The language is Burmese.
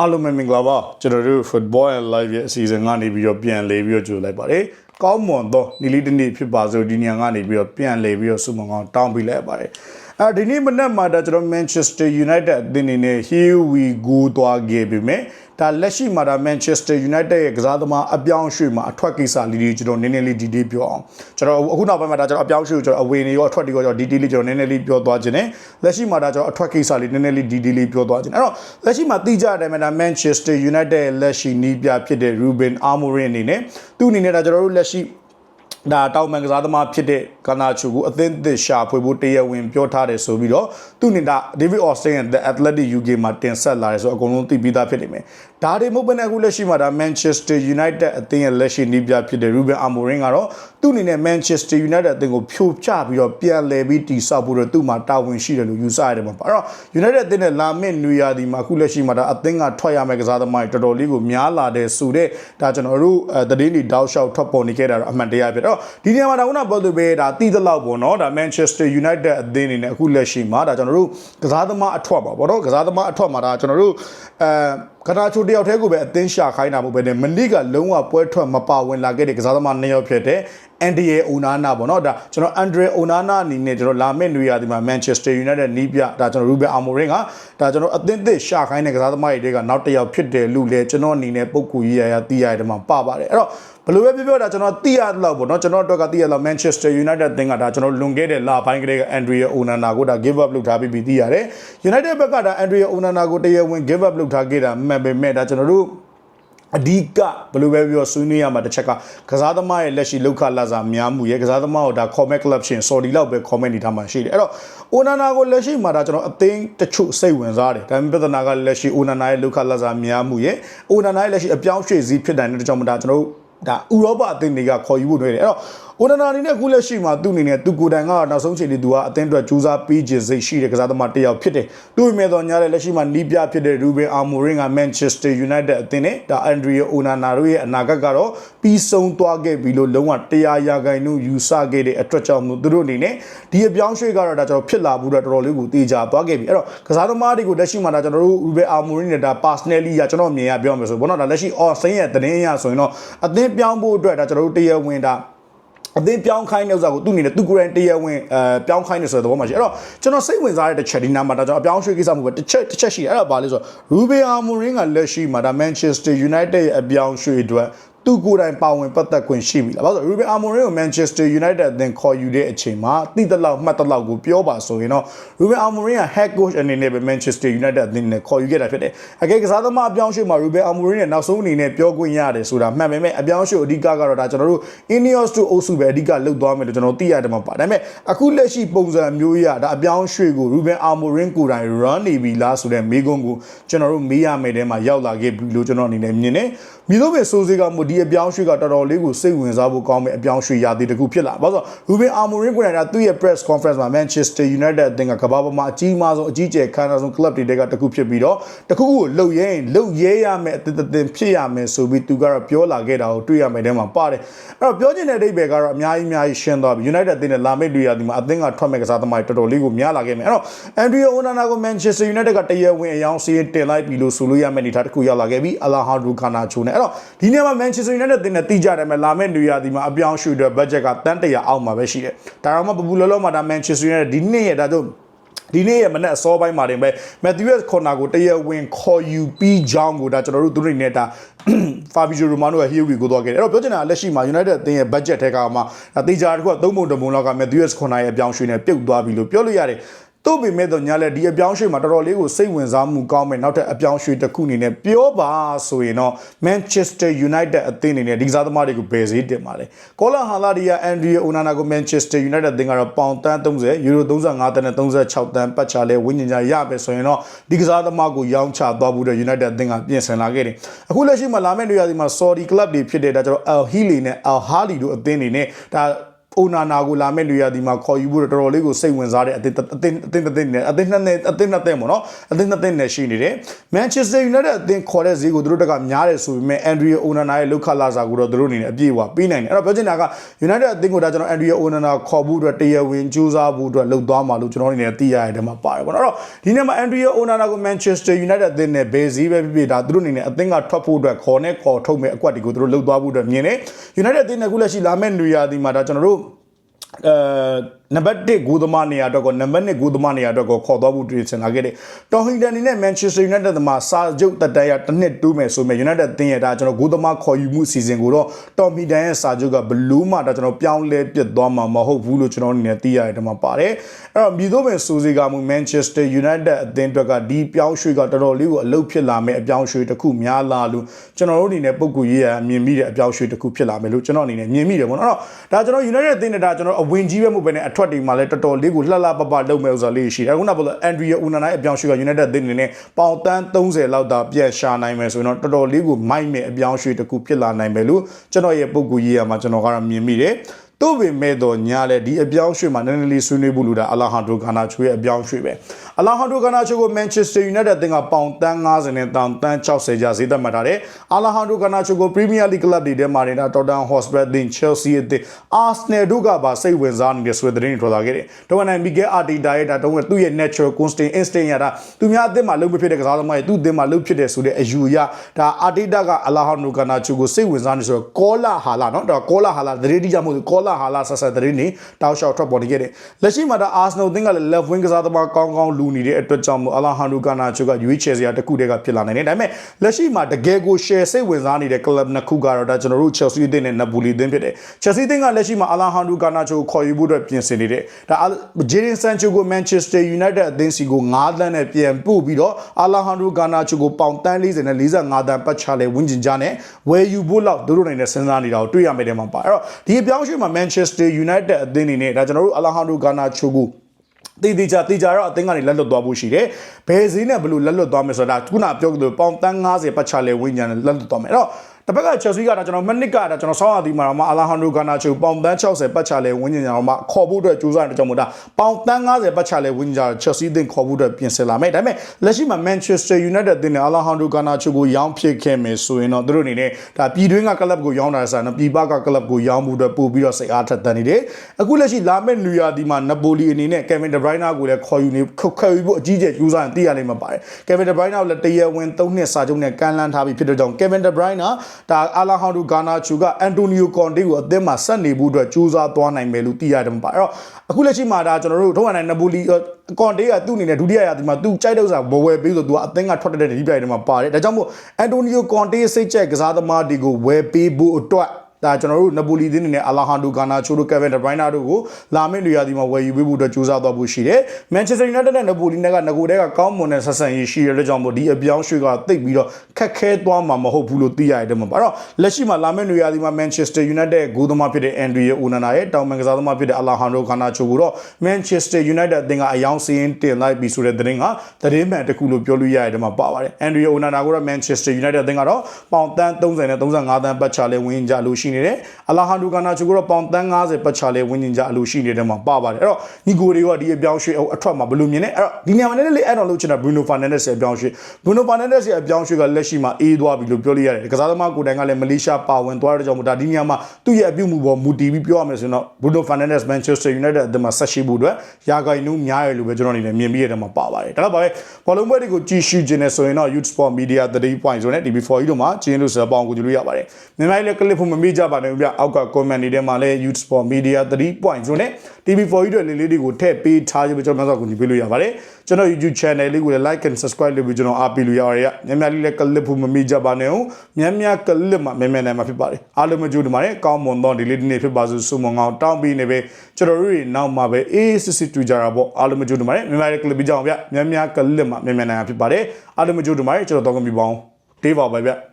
အားလုံးပဲမင်္ဂလာပါကျွန်တော်တို့ Football and Live ရဲ့အစီအစဉ်ကနေပြီးတော့ပြန်လေပြီးတော့ကြိုလိုက်ပါတယ်ကောင်းမွန်သောနီလီတနေ့ဖြစ်ပါစို့ဒီညကနေပြီးတော့ပြန်လေပြီးတော့စုမကောင်းတောင်းပေးလိုက်ပါတယ်အဲဒီနေ့မနက်မှာဒါကျွန်တော် Manchester United အသင်းအနေနဲ့ Here we go သွားခဲ့ပြီမဲ့ ဒါလက်ရှိမှာဒါ Manchester United ရဲ့ကစားသမားအပြောင်းရွှေ့မှာအထွက်ကိစ္စလေးတွေကျွန်တော်နည်းနည်းလေးဒီဒီပြောအောင်ကျွန်တော်အခုနောက်ပိုင်းမှာဒါကျွန်တော်အပြောင်းရွှေ့ကိုကျွန်တော်အဝေနေရောအထွက်တွေရောကျွန်တော်ဒီဒီလေးကျွန်တော်နည်းနည်းလေးပြောသွားခြင်းနဲ့လက်ရှိမှာဒါကျွန်တော်အထွက်ကိစ္စလေးနည်းနည်းလေးဒီဒီလေးပြောသွားခြင်းအဲ့တော့လက်ရှိမှာတိကျတယ်မှာဒါ Manchester United ရဲ့လက်ရှိနီးပြဖြစ်တဲ့ Ruben Amorim အနေနဲ့သူ့အနေနဲ့ဒါကျွန်တော်တို့လက်ရှိဒါတောင်မန်ကစားသမားဖြစ်တဲ့ကနာချူကိုအသင်းသစ်ရှာဖွေဖို့တရားဝင်ပြောထားတယ်ဆိုပြီးတော့သူ့နေတာ David Austin ရဲ့ The Athletic UK မှာတင်ဆက်လာတယ်ဆိုတော့အကုန်လုံးသိပြီးသားဖြစ်နေမယ်။ ဒါတွေမဟုတ်ဘဲနဲ့အခုလက်ရှိမှာဒါ Manchester United အသင်းရဲ့လက်ရှိနီးပြဖြစ်တဲ့ Ruben Amorim ကတော့သူ့အနေနဲ့ Manchester United အသင်းကိုဖြိုချပြီးတော့ပြန်လည်ပြီးတည်ဆောက်ဖို့တော့သူ့မှာတာဝန်ရှိတယ်လို့ယူဆရတယ်မှာပါ။အဲ့တော့ United အသင်းနဲ့လာမယ့်နွေရာသီမှာအခုလက်ရှိမှာဒါအသင်းကထွက်ရမယ့်ကစားသမားတွေတော်တော်လေးကိုများလာတဲ့ဆိုတဲ့ဒါကျွန်တော်တို့အဲသတင်းတွေတောက်လျှောက်ထွက်ပေါ်နေခဲ့တာတော့အမှန်တရားဖြစ်တော့ဒီနေရာမှာဒါခုနပြောသူပဲဒါတည်သလောက်ပေါ့နော်ဒါ Manchester United အသင်းအနေနဲ့အခုလက်ရှိမှာဒါကျွန်တော်တို့ကစားသမားအထွက်ပါပေါ့နော်ကစားသမားအထွက်မှာဒါကျွန်တော်တို့အဲကနာချိုတယောက်တည်းကိုပဲအသင်းရှာခိုင်းတာမဟုတ်ပဲねမနစ်ကလုံးဝပွဲထွက်မပါဝင်လာခဲ့တဲ့ကစားသမားနှစ်ယောက်ဖြစ်တဲ့ အန်ဒီယေအိုနာနာပေါ့နော်ဒါကျွန်တော်အန်ဒရီအိုနာနာအနေနဲ့ကျွန်တော်လာမယ့်နွေရာသီမှာ Manchester United နီးပြဒါကျွန်တော် Ruben Amorim ကဒါကျွန်တော်အသင်းသစ်ရှာခိုင်းတဲ့ကစားသမားတွေကနောက်တစ်ယောက်ဖြစ်တယ်လို့လည်းကျွန်တော်အနေနဲ့ပုံကူရရသိရတယ်မှာပါပါတယ်အဲ့တော့ဘယ်လိုပဲပြောပြောဒါကျွန်တော်သိရတော့ပေါ့နော်ကျွန်တော်တို့ကသိရတော့ Manchester United တင်ကဒါကျွန်တော်လွန်ခဲ့တဲ့လပိုင်းကလေးက Andrea Onana ကိုဒါ give up လုပ်ထားပြီးပြီးသိရတယ် United ဘက်ကဒါ Andrea Onana ကိုတရားဝင် give up လုပ်ထားခဲ့တာမှန်ပေမဲ့ဒါကျွန်တော်တို့ အဓိကဘယ်လိုပဲပြောဆွေးနွေးရမှာတစ်ချက်ကကစားသမားရဲ့လက်ရှိလောက်ခလာစာများမှုရဲ့ကစားသမားကိုဒါ comment club ရှင် sorry လောက်ပဲ comment နေထားမှရှိတယ်အဲ့တော့ Onana ကိုလက်ရှိမှာဒါကျွန်တော်အသိတချို့စိတ်ဝင်စားတယ်ဒါပေမဲ့ပြဿနာကလက်ရှိ Onana ရဲ့လောက်ခလာစာများမှုရဲ့ Onana ရဲ့လက်ရှိအပြောင်းရွှေ့စည်းဖြစ်တိုင်းတဲ့ကြောင့်မဒါကျွန်တော်တို့ဒါဥရောပအသင်းတွေကခေါ်ယူဖို့တွေ့တယ်အဲ့တော့ အိုနနာအနေနဲ့အခုလက်ရှိမှာသူ့အနေနဲ့သူကိုယ်တိုင်ကနောက်ဆုံးချိန်လေးသူကအသင်းအတွက်ကြိုးစားပေးခြင်းစိတ်ရှိတဲ့ကစားသမားတစ်ယောက်ဖြစ်တယ်။သူ့ပေမဲ့တော့ညားတဲ့လက်ရှိမှာနီးပြဖြစ်တဲ့ Ruben Amorim က Manchester United အသင်းနဲ့ဒါ Andrea Onana တို့ရဲ့အနာဂတ်ကတော့ပြီးဆုံးသွားခဲ့ပြီလို့လုံးဝတရားရာခိုင်နှုန်းယူဆခဲ့တဲ့အတွက်ကြောင့်မို့သူတို့အနေနဲ့ဒီအပြောင်းရွှေ့ကတော့ဒါကျွန်တော်ဖြစ်လာဘူးတော့တော်တော်လေးကိုတေချာသွားခဲ့ပြီ။အဲ့တော့ကစားသမားတွေကိုလက်ရှိမှာဒါကျွန်တော်တို့ Ruben Amorim နဲ့ဒါ personally ရကျွန်တော်မြင်ရပြောမယ်ဆိုဘောနော်ဒါလက်ရှိ on စိမ်းရဲ့သတင်းအရဆိုရင်တော့အသင်းပြောင်းဖို့အတွက်ဒါကျွန်တော်တို့တရားဝင်ဒါ အသင်းပြောင်းခိုင်းတဲ့ဥစ္စာကိုသူ့အနေနဲ့သူကိုယ်တိုင်တရားဝင်အဲပြောင်းခိုင်းနေဆိုတဲ့သဘောမှရှိအဲ့တော့ကျွန်တော်စိတ်ဝင်စားတဲ့တစ်ချက်ဒီနာမှာဒါကျွန်တော်အပြောင်းရွှေ့ကိစ္စမှုပဲတစ်ချက်တစ်ချက်ရှိတယ်အဲ့ဒါဘာလဲဆိုတော့ Ruben Amorim ကလက်ရှိမှာဒါ Manchester United ရဲ့အပြောင်းရွှေ့အတွက် သူကိုယ်တိုင်ပါဝင်ပတ်သက်ခွင့်ရှိပြီလားဘာလို့လဲ Ruben Amorim ကို Manchester United အသင်းခေါ်ယူတဲ့အချိန်မှာတိတလောက်မှတ်တလောက်ကိုပြောပါဆိုရင်တော့ Ruben Amorim က head coach အနေနဲ့ပဲ Manchester United အသင်းနဲ့ခေါ်ယူခဲ့တာဖြစ်တယ်အကဲကစားသမားအပြောင်းရွှေ့မှာ Ruben Amorim နဲ့နောက်ဆုံးအနေနဲ့ပြောခွင့်ရတယ်ဆိုတာမှန်ပေမဲ့အပြောင်းရွှေ့အဓိကကတော့ဒါကျွန်တော်တို့ Ineos တို့အုပ်စုပဲအဓိကလှုပ်သွားမယ်လို့ကျွန်တော်သိရတယ်မှာပါဒါပေမဲ့အခုလက်ရှိပုံစံမျိုးရဒါအပြောင်းရွှေ့ကို Ruben Amorim ကိုယ်တိုင် run နေပြီလားဆိုတဲ့မေးခွန်းကိုကျွန်တော်တို့မေးရမယ်တဲမှာရောက်လာခဲ့ပြီလို့ကျွန်တော်အနေနဲ့မြင်တယ်မြည်လို့ပဲစိုးစေးကမို့ဒီအပြောင်းရွှေ့ကတော်တော်လေးကိုစိတ်ဝင်စားဖို့ကောင်းမဲ့အပြောင်းရွှေ့ရာသီတစ်ခုဖြစ်လာဘာလို့ဆို Ruben Amorim ကိုယ်တိုင်ကသူ့ရဲ့ press conference မှာ Manchester United အသင်းကကမ္ဘာပေါ်မှာအကြီးမားဆုံးအကြီးကျယ်ခမ်းနားဆုံး club တွေကတစ်ခုဖြစ်ပြီးတော့တစ်ခုခုကိုလှုပ်ရဲရင်လှုပ်ရဲရမယ်အသင်းအသင်းဖြစ်ရမယ်ဆိုပြီးသူကတော့ပြောလာခဲ့တာကိုတွေ့ရမယ်တဲမှာပါတယ်အဲ့တော့ပြောချင်တဲ့အဓိပ္ပာယ်ကတော့အများကြီးအများကြီးရှင်းသွားပြီ United အသင်းနဲ့လာမယ့်တွေ့ရဒီမှာအသင်းကထွက်မဲ့ကစားသမားတွေတော်တော်လေးကိုများလာခဲ့မယ်အဲ့တော့ Andrea Onana ကို Manchester United ကတရဝင်အယောင်စီးရင်တင်လိုက်ပြီလို့ဆိုလို့ရမယ့်အနေထားတစ်ခုရောက်လာခဲ့ပြီ Alejandro Garnacho နဲ့အဲ့တော့ဒီနေ့မှာ Manchester United အသင်းနဲ့တိကျတယ်မယ်လာမယ့်နေရာဒီမှာအပြောင်းရွှေ့တဲ့ budget ကတန်းတရာအောက်မှာပဲရှိတယ်။ဒါတော့မှပပူလောလောမှာဒါ Manchester United ဒီနေ့ရဲ့ဒါတို့ဒီနေ့ရဲ့မနေ့အစောပိုင်းမှာတင်ပဲ Matthews Corner ကိုတရဝင်ခေါ်ယူပြီးကြောင်းကိုဒါကျွန်တော်တို့သူတို့နေနဲ့ဒါ Fabio Romano ရဲ့ Here we go တော့ခဲ့တယ်အဲ့တော့ပြောချင်တာလက်ရှိမှာ United အသင်းရဲ့ budget ထဲကမှဒါတေချာတစ်ခုကသုံးပုံတစ်ပုံလောက်က Matthews Corner ရဲ့အပြောင်းရွှေ့နဲ့ပြုတ်သွားပြီလို့ပြောလို့ရတယ် တို့ပေမဲ့တော့ညာလဲဒီအပြောင်းရွှေ့မှာတော်တော်လေးကိုစိတ်ဝင်စားမှုကောင်းမယ်နောက်ထပ်အပြောင်းရွှေ့တစ်ခုအနေနဲ့ပြောပါဆိုရင်တော့ Manchester United အသင်းအနေနဲ့ဒီကစားသမားတွေကိုဘယ်ဈေးတင်ပါလဲကောလာဟာလာဒီယာအန်ဒရီယာအိုနာနာကို Manchester United အသင်းကတော့ပေါင်တန်း30ယူရို35တန်းနဲ့36တန်းပတ်ချလဲဝင်းညင်ကြရပဲဆိုရင်တော့ဒီကစားသမားကိုရောင်းချသွားဘူးတဲ့ United အသင်းကပြင်ဆင်လာခဲ့တယ်အခုလက်ရှိမှာလာမယ့်နေရာဒီမှာ Saudi club တွေဖြစ်တဲ့ဒါကျတော့ Al Hilal နဲ့ Al Ahly တို့အသင်းတွေနဲ့ဒါ အိုနာနာကိုလာမဲ့လူရဒီမှာခေါ်ယူဖို့တော်တော်လေးကိုစိတ်ဝင်စားတဲ့အသင်းအသင်းအသင်းအသင်းနဲ့အသင်းနှစ်နဲ့အသင်းနှစ်သင်းပေါ့နော်အသင်းနှစ်သင်းနဲ့ရှိနေတယ် Manchester United အသင်းခေါ်တဲ့ဈေးကိုသူတို့တက်ကများတယ်ဆိုပေမဲ့ Andrea Onana ရဲ့လောက်ခလာစာကိုတော့သူတို့အနေနဲ့အပြည့်အဝပေးနိုင်တယ်အဲ့တော့ပြောချင်တာက United အသင်းကိုဒါကျွန်တော် Andrea Onana ခေါ်ဖို့အတွက်တရားဝင်ကြိုးစားဖို့အတွက်လှုပ်သွားမှာလို့ကျွန်တော်အနေနဲ့သိရတဲ့မှာပါတယ်ပေါ့နော်အဲ့တော့ဒီနေ့မှာ Andrea Onana ကို Manchester United အသင်းနဲ့ဘယ်ဈေးပဲဖြစ်ဖြစ်ဒါသူတို့အနေနဲ့အသင်းကထွက်ဖို့အတွက်ခေါ်နဲ့ခေါ်ထုတ်မဲ့အကွက်တွေကိုသူတို့လှုပ်သွားဖို့အတွက်မြင်တယ် United အသင်းကခုလက်ရှိလာမဲ့နေရာဒီမှာဒါကျွန်တော်တို့ အဲ နံပါတ်1ဂိုးသမားနေရာအတွက်ကိုနံပါတ်2ဂိုးသမားနေရာအတွက်ကိုခေါ်သွားဖို့တွေ့ချင်လာခဲ့တယ်။တော်ဟင်တန်နေနဲ့ Manchester United သမားစာချုပ်တက်တက်ရတစ်နှစ်တိုးမယ်ဆိုမဲ့ United အသင်းရဲ့ဒါကျွန်တော်ဂိုးသမားခေါ်ယူမှုစီစဉ်ကိုတော့တော်မီတန်ရဲ့စာချုပ်ကဘလူးမှဒါကျွန်တော်ပြောင်းလဲပြစ်သွားမှာမဟုတ်ဘူးလို့ကျွန်တော်အနေနဲ့သိရတယ်ဒီမှာပါတယ်။အဲ့တော့မြည်သောပင်စူစီကမှု Manchester United အသင်းအတွက်ကဒီပြောင်းရွှေ့ကတော်တော်လေးကိုအလုပ်ဖြစ်လာမယ်အပြောင်းရွှေ့တစ်ခုများလာလို့ကျွန်တော်တို့အနေနဲ့ပုံကူရေးရမြင်မိတဲ့အပြောင်းရွှေ့တစ်ခုဖြစ်လာမယ်လို့ကျွန်တော်အနေနဲ့မြင်မိတယ်ပေါ့နော်။အဲ့တော့ဒါကျွန်တော် United အသင်းနဲ့ဒါကျွန်တော်အဝင်ကြီးပဲမဟုတ်ဘဲနဲ့အထွက်တွေမှာလည်းတော်တော်လေးကိုလှလှပပလုပ်မဲ့ဥစားလေးရှိတယ်။ခုနကပြောလို့ Andrea Onana ရဲ့အပြောင်းရွှေ့က United အသင်းအနေနဲ့ပေါင်တန်း30လောက်သာပြန်ရှာနိုင်မယ်ဆိုရင်တော့တော်တော်လေးကိုမိုက်မဲ့အပြောင်းရွှေ့တစ်ခုဖြစ်လာနိုင်မယ်လို့ကျွန်တော်ရဲ့ပုံကူရေးရမှာကျွန်တော်ကတော့မြင်မိတယ်။တို့ပင်မဲ့တော့ညာလဲဒီအပြောင်းရွှေ့မှာနည်းနည်းလေးဆွေးနွေးဖို့လိုတာအလာဟန်ဒိုဂါနာချိုရဲ့အပြောင်းရွှေ့ပဲ အလာဟန်ဒိုဂနာချိုကိုမန်ချက်စတာယူနိုက်တက်အသင်းကပေါင်တန်း90နဲ့တောင်တန်း60ကြာဈေးသက်မှတ်ထားတယ်။အလာဟန်ဒိုဂနာချိုကိုပရီးမီးယားလိဂ်ကလပ်တွေထဲမှာနေတာတော်တန်ဟော့စပရက်အသင်း Chelsea အသင်း Arsenal တို့ကပါစိတ်ဝင်စားနေတယ်ဆိုတဲ့သတင်းတွေထွက်လာခဲ့တယ်။တော်ဝန်နိုင်မီဂဲအာတီတာရဲ့ဒါတုံးကသူ့ရဲ့ natural constant instinct ရတာသူများအသင်းမှာလုံးမဖြစ်တဲ့ကစားသမားရဲ့သူ့အသင်းမှာလုံးဖြစ်တယ်ဆိုတဲ့အယူအရဒါအာတီတာကအလာဟန်ဒိုဂနာချိုကိုစိတ်ဝင်စားနေဆိုတော့ကောလာဟာလာနော်ဒါကောလာဟာလာသတိတိကြမှုကောလာဟာလာဆက်ဆက်သတင်းတွေတောက်လျှောက်ထွက်ပေါ်နေခဲ့တယ်။လက်ရှိမှာဒါ Arsenal အသင်းကလည်း left wing ကစားသမားကောင်းကောင်းလူနေတဲ့အတွက်ကြောင့်မို့ Alejandro Garnacho ကရွေးချယ်စရာတစ်ခုတည်းကဖြစ်လာနိုင်တယ်ဒါပေမဲ့လက်ရှိမှာတကယ်ကို share စိတ်ဝင်စားနေတဲ့ club နှစ်ခုကတော့ဒါကျွန်တော်တို့ Chelsea အသင်းနဲ့ Napoli အသင်းဖြစ်တယ် Chelsea အသင်းကလက်ရှိမှာ Alejandro Garnacho ကိုခေါ်ယူဖို့အတွက်ပြင်ဆင်နေတယ်ဒါ Jadon Sancho ကို Manchester United အသင်းစီကို9သန်းနဲ့ပြန်ပို့ပြီးတော့ Alejandro Garnacho ကိုပေါင်တန်း40နဲ့45သန်းပတ်ချလဲဝင်းကျင်ကြနဲ့ဝယ်ယူဖို့လောက်သူတို့နိုင်နဲ့စဉ်းစားနေတာကိုတွေ့ရမယ်တဲ့မှာပါအဲ့တော့ဒီအပြောင်းအရွှေ့မှာ Manchester United အသင်းအနေနဲ့ဒါကျွန်တော်တို့ Alejandro Garnacho ကိုတည်တည်ကြ တည်ကြတော့အသင်းကနေလက်လွတ်သွားဖို့ရှိတယ်။ဘယ်ဈေးနဲ့ဘယ်လိုလက်လွတ်သွားမယ်ဆိုတာခုနပြောကြလို့ပေါင်တန်း90ပတ်ချလဲဝင်းညာနဲ့လက်လွတ်သွားမယ်။အဲ့တော့ တစ်ဖက်က Chelsea ကတော့ကျွန်တော်မနစ်ကဒါကျွန်တော်ဆောင်းရသည်မှာတော့မအလာဟန်ဒိုဂါနာချိုပေါင်တန်း60ပတ်ချလဲဝင်းညာတော့မှခေါ်ဖို့အတွက်ကြိုးစားတဲ့ကြောင့်မို့ဒါပေါင်တန်း90ပတ်ချလဲဝင်းညာ Chelsea အသင်းခေါ်ဖို့အတွက်ပြင်ဆင်လာမယ်။ဒါပေမဲ့လက်ရှိမှာ Manchester United အသင်းနဲ့အလာဟန်ဒိုဂါနာချိုကိုရောင်းဖြစ်ခဲ့မယ်ဆိုရင်တော့သူတို့အနေနဲ့ဒါပြည်တွင်းကကလပ်ကိုရောင်းတာဆန်တော့ပြည်ပကကလပ်ကိုရောင်းဖို့အတွက်ပို့ပြီးတော့စိတ်အားထက်သန်နေတယ်။အခုလက်ရှိလာမယ့်နူယာဒီမှာနပိုလီအနေနဲ့ Kevin De Bruyne ကိုလည်းခေါ်ယူနေခေါ်ယူဖို့အကြီးကျယ်ကြိုးစားရင်သိရလိမ့်မှာပါတယ်။ Kevin De Bruyne ကိုလည်းတရားဝင်၃နှစ်စာချုပ်နဲ့ကမ်းလှမ်းထားပြီးဖြစ်တဲ့ကြောင့် Kevin De Bruyne ဒါအာလာဟန်ဒိုဂါနာချူကအန်တိုနီယိုကွန်တေကိုအသင်းမှာဆက်နေဖို့အတွက်ကြိုးစားသွားနိုင်မယ်လို့သိရတယ်မှာပါအဲ့တော့အခုလက်ရှိမှာဒါကျွန်တော်တို့ထုံးရနိုင်နပိုလီကွန်တေကသူ့အနေနဲ့ဒုတိယရာသီမှာသူကြိုက်တဲ့ဥစ္စာဘဝယ်ပေးဆိုသူကအသင်းကထွက်တဲ့ဒီပြိုင်တွေမှာပါတယ်ဒါကြောင့်မို့အန်တိုနီယိုကွန်တေစိတ်ချက်ကစားသမားတွေကိုဝယ်ပေးဖို့အတွက် ဒါကျွန်တော်တို့နပိုလီသင်းနေနဲ့အလာဟန်ဒိုဂါနာချိုတို့ကက်ဗင်ဒဘရိုင်းနာတို့ကိုလာမယ့်နေရာဒီမှာဝယ်ယူပေးဖို့အတွက်ကြိုးစားသွားဖို့ရှိတယ်။မန်ချက်စတာယူနိုက်တက်နဲ့နပိုလီနဲ့ကငကိုတဲကကောင်းမွန်တဲ့ဆက်ဆံရေးရှိရတဲ့ကြောင့်မို့ဒီအပြောင်းရွှေ့ကတိတ်ပြီးတော့ခက်ခဲသွားမှာမဟုတ်ဘူးလို့သိရတယ်မှာ။အဲ့တော့လက်ရှိမှာလာမယ့်နေရာဒီမှာမန်ချက်စတာယူနိုက်တက်ဂိုးသမားဖြစ်တဲ့အန်ဒရီယာအိုနာနာရဲ့တောင်မန်ကစားသမားဖြစ်တဲ့အလာဟန်ဒိုဂါနာချိုကိုတော့မန်ချက်စတာယူနိုက်တက်အသင်းကအယောင်းစီးရင်တင်လိုက်ပြီဆိုတဲ့သတင်းကသတင်းမှန်တစ်ခုလို့ပြောလို့ရတယ်မှာပါပါတယ်။အန်ဒရီယာအိုနာနာကိုတော့မန်ချက်စတာယူနိုက်တက်အသင်းကတော့ပေါင်တန်း30နဲ့35တန်းပတ်ချလဲဝင်ကြလို့ရှိနေတယ်။အလာဟန်ဒူကာနာချိုကတော့ပေါင်တန်း90ပတ်ချလဲဝင်းကျင်ကြအလိုရှိနေတဲ့မှာပါပါတယ်အဲ့တော့ညီကိုတွေကဒီအပြောင်းရွှေ့အထွက်မှာဘယ်လိုမြင်လဲအဲ့တော့ဒီနေရာမှာလည်းလေးအဲ့တော့လုပ်ချင်တာဘရူနိုဖာနန်ဒက်စ်ရဲ့အပြောင်းရွှေ့ဘရူနိုဖာနန်ဒက်စ်ရဲ့အပြောင်းရွှေ့ကလက်ရှိမှာအေးသွားပြီလို့ပြောလို့ရတယ်ကစားသမားကိုယ်တိုင်ကလည်းမလေးရှားပါဝင်သွားတဲ့ကြောင့်မို့ဒါဒီနေရာမှာသူ့ရဲ့အပြုတ်မှုပေါ်မူတည်ပြီးပြောရမယ်ဆိုရင်တော့ဘရူနိုဖာနန်ဒက်စ်မန်ချက်စတာယူနိုက်တက်အသင်းမှာဆက်ရှိဖို့အတွက်ရာဂိုင်နူးများရလို့ပဲကျွန်တော်အနေနဲ့မြင်ပြီးရတဲ့မှာပါပါတယ်ဒါတော့ပါပဲဘောလုံးပွဲတွေကိုကြည့်ရှုခြင်းနဲ့ဆိုရင်တော့ Youth Sport Media 3.0နဲ့ TV4 ကြီးတို့မှာကျင်းလို့စပောင်းကိုကြည့်လို့ရပါတယ်မြန်မာပြည်လည်းကလစ်ဖို့မမေ့ကြပါနဲ့ဗျအောက်က comment တွေထဲမှာလည်း Youth Sport Media 3.0နဲ့ TV4 ကြီးတို့လေးလေးတွေကိုထည့်ပေးထားကြပြီးကျွန်တော်များစွာကူညီပေးလို့ရပါတယ်ကျွန်တော် YouTube channel လေးကိုလည်း like and subscribe လုပ်ပြီးကျွန်တော်အားပေးလို့ရပါတယ်ညများလေးလည်းကလစ်ဖို့မမေ့ကြပါနဲ့ဦးညများကလစ်မှာမြန်မြန်နိုင်မှာဖြစ်ပါတယ်အားလုံးမကြိုးတင်ပါတယ်ကောင်းမွန်သောဒီလေးဒီနေ့ဖြစ်ပါစို့ဆုမွန်ကောင်းတောင်းပြီးနေပဲကျွန်တော်တို့တွေနောက်မှာပဲအေးစစ်စစ်တူကြတာပေါ့အားလုံးမကြိုးတင်ပါတယ်မြန်မာလေးကလစ်ပြီးကြအောင်ဗျညများကလစ်မှာမြန်မြန်နိုင်မှာဖြစ်ပါတယ်အားလုံးမကြိုးတင်ပါတယ်ကျွန်တော်တော့ကမြပေါင်းတေးပါပဲဗျ